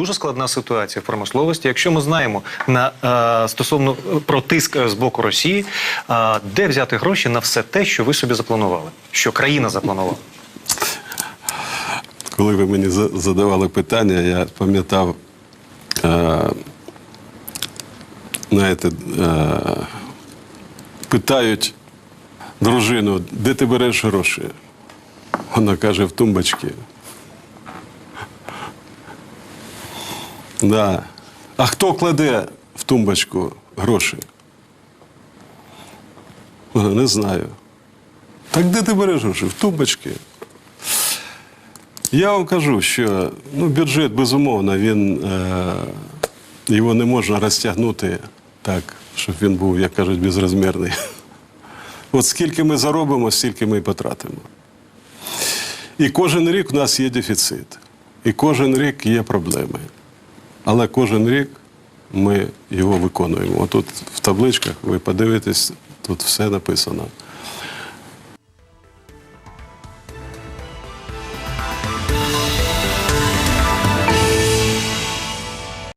дуже складна ситуація в промисловості. Якщо ми знаємо на е, стосовно е, про тиск е, з боку Росії, е, де взяти гроші на все те, що ви собі запланували, що країна запланувала? Коли ви мені задавали питання, я пам'ятав, е, знаєте, е, питають дружину, де ти береш гроші? Вона каже, в тумбочці. Да. А хто кладе в тумбочку гроші? Не знаю. Так де ти береш гроші? В тумбочці. Я вам кажу, що ну, бюджет, безумовно, він, е, його не можна розтягнути так, щоб він був, як кажуть, безрозмірний. От скільки ми заробимо, стільки ми і потратимо. І кожен рік у нас є дефіцит. І кожен рік є проблеми. Але кожен рік ми його виконуємо. Отут в табличках ви подивитесь, тут все написано.